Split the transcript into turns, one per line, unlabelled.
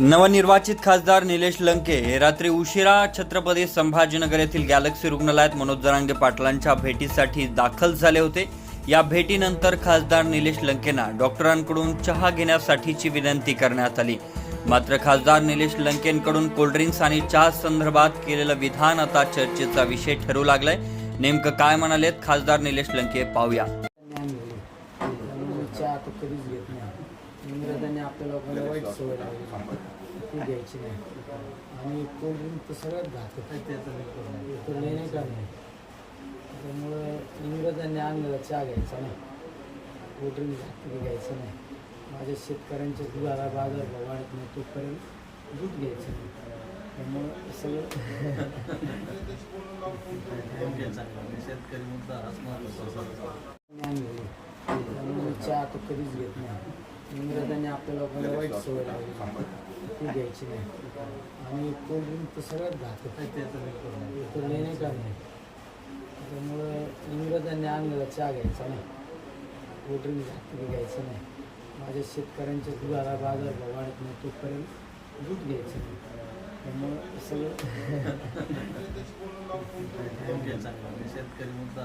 नवनिर्वाचित खासदार निलेश लंके हे रात्री उशिरा छत्रपती संभाजीनगर येथील गॅलेक्सी रुग्णालयात मनोज जरांगे पाटलांच्या भेटीसाठी दाखल झाले होते. या भेटीनंतर खासदार निलेश लंकेंना डॉक्टरांकडून चहा घेण्यासाठीची विनंती करण्यात आली. मात्र खासदार निलेश लंकेंकडून कोल्ड्रिंक्स आणि चहा संदर्भात केलेलं विधान आता चर्चेचा विषय ठरू लागलाय. नेमकं काय म्हणालेत? खासदार निलेश लंके पाहूया.
इंग्रजांनी आपल्या लोकांना वाईट सवय लावली. ती घ्यायची नाही. आणि कोल्ड्रिंक तर सगळ्यात घातक आहे त्याचं तर लेणे का नाही त्यामुळं इंग्रजांनी आणलेला चहा घ्यायचा नाही. कोल्ड्रिंक घातक घ्यायचं नाही. माझ्या शेतकऱ्यांच्या दुधाला बाजार भाव वाढत नाही तोपर्यंत दूध घ्यायचं नाही. त्यामुळं सगळं
शेतकरी मुद्दा
त्यामुळे चहा तो कधीच घेत नाही. इंग्रजांनी आपल्या लोकांना वाईट सवय लावली ती घ्यायची नाही. आणि कोल्ड्रिंक तर सगळ्यात घातक आहे त्याचं तर लेणे का नाही त्यामुळं इंग्रजांनी आणलेला चहा घ्यायचा नाही. कोल्ड्रिंक घातक घ्यायचं नाही. माझ्या शेतकऱ्यांच्या दुधाला बाजार भाव वाढत नाही तोपर्यंत दूध घ्यायचं नाही. त्यामुळं सगळं
शेतकरी मुद्दा